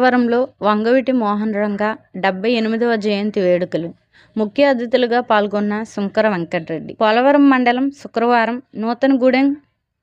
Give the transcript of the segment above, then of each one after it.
పోలవరంలో వంగవీటి మోహన్ రంగా డెబ్బై ఎనిమిదవ జయంతి వేడుకలు. ముఖ్య అతిథులుగా పాల్గొన్న సుంకర వెంకటరెడ్డి. పోలవరం మండలం శుక్రవారం నూతనగూడెం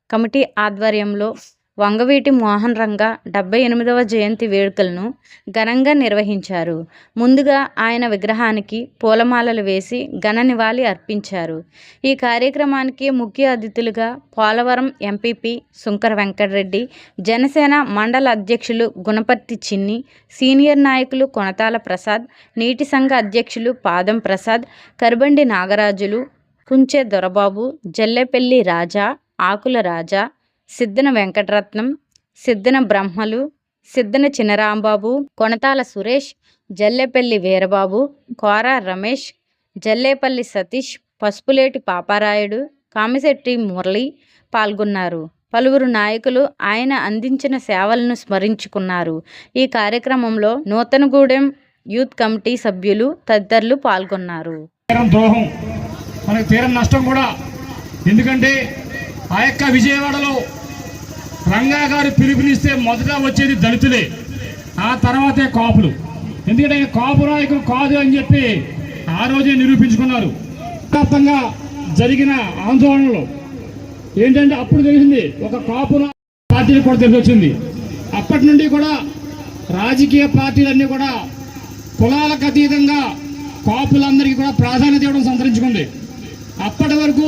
కమిటీ ఆధ్వర్యంలో వంగవీటి మోహన్ రంగా డెబ్బై ఎనిమిదవ జయంతి వేడుకలను ఘనంగా నిర్వహించారు. ముందుగా ఆయన విగ్రహానికి పూలమాలలు వేసి ఘన నివాళి అర్పించారు. ఈ కార్యక్రమానికి ముఖ్య అతిథులుగా పోలవరం ఎంపీపీ శుంకర వెంకటరెడ్డి జనసేన మండల అధ్యక్షులు గుణపర్తి చిన్ని సీనియర్ నాయకులు కొనతాల ప్రసాద్ నీటి సంఘ అధ్యక్షులు పాదం ప్రసాద్ కరుబండి నాగరాజులు కుంచె దొరబాబు జల్లెపల్లి రాజా ఆకుల రాజా సిద్ధన వెంకటరత్నం సిద్ధన బ్రహ్మలు సిద్ధన చినరాంబాబు కొనతాల సురేష్ జల్లేపల్లి వీరబాబు కోర రమేష్ జల్లేపల్లి సతీష్ పసుపులేటి పాపారాయుడు కామిశెట్టి మురళి పాల్గొన్నారు. పలువురు నాయకులు ఆయన అందించిన సేవలను స్మరించుకున్నారు. ఈ కార్యక్రమంలో నూతనగూడెం యూత్ కమిటీ సభ్యులు తదితరులు పాల్గొన్నారు. ద్రోహం. మనకు తీరం నష్టం కూడా. ఎందుకంటే ఆ యొక్క విజయవాడలో రంగా గారు పిలుపునిస్తే మొదట వచ్చేది దళితులే. ఆ తర్వాతే కాపులు. ఎందుకంటే కాపు నాయకులు కాదు అని చెప్పి ఆ రోజే నిరూపించుకున్నారు. వ్యాప్తంగా జరిగిన ఆందోళనలో ఏంటంటే అప్పుడు తెలిసింది ఒక కాపు పార్టీని కూడా తెలిసొచ్చింది అప్పటి నుండి కూడా రాజకీయ పార్టీలన్నీ కూడా కులాలకు అతీతంగా కాపులందరికీ కూడా ప్రాధాన్యత ఇవ్వడం సంతరించుకుంది. అప్పటి వరకు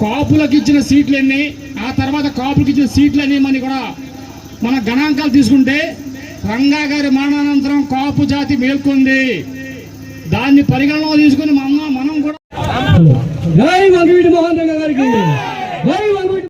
కాపులకు ఇచ్చిన సీట్లన్నీ ఆ తర్వాత కాపులకు ఇచ్చిన సీట్లన్నీ మన కూడా మన గణాంకాలు తీసుకుంటే రంగా గారి మరణానంతరం కాపు జాతి మేల్కొంది. దాన్ని పరిగణలో తీసుకుని మనం మనం కూడా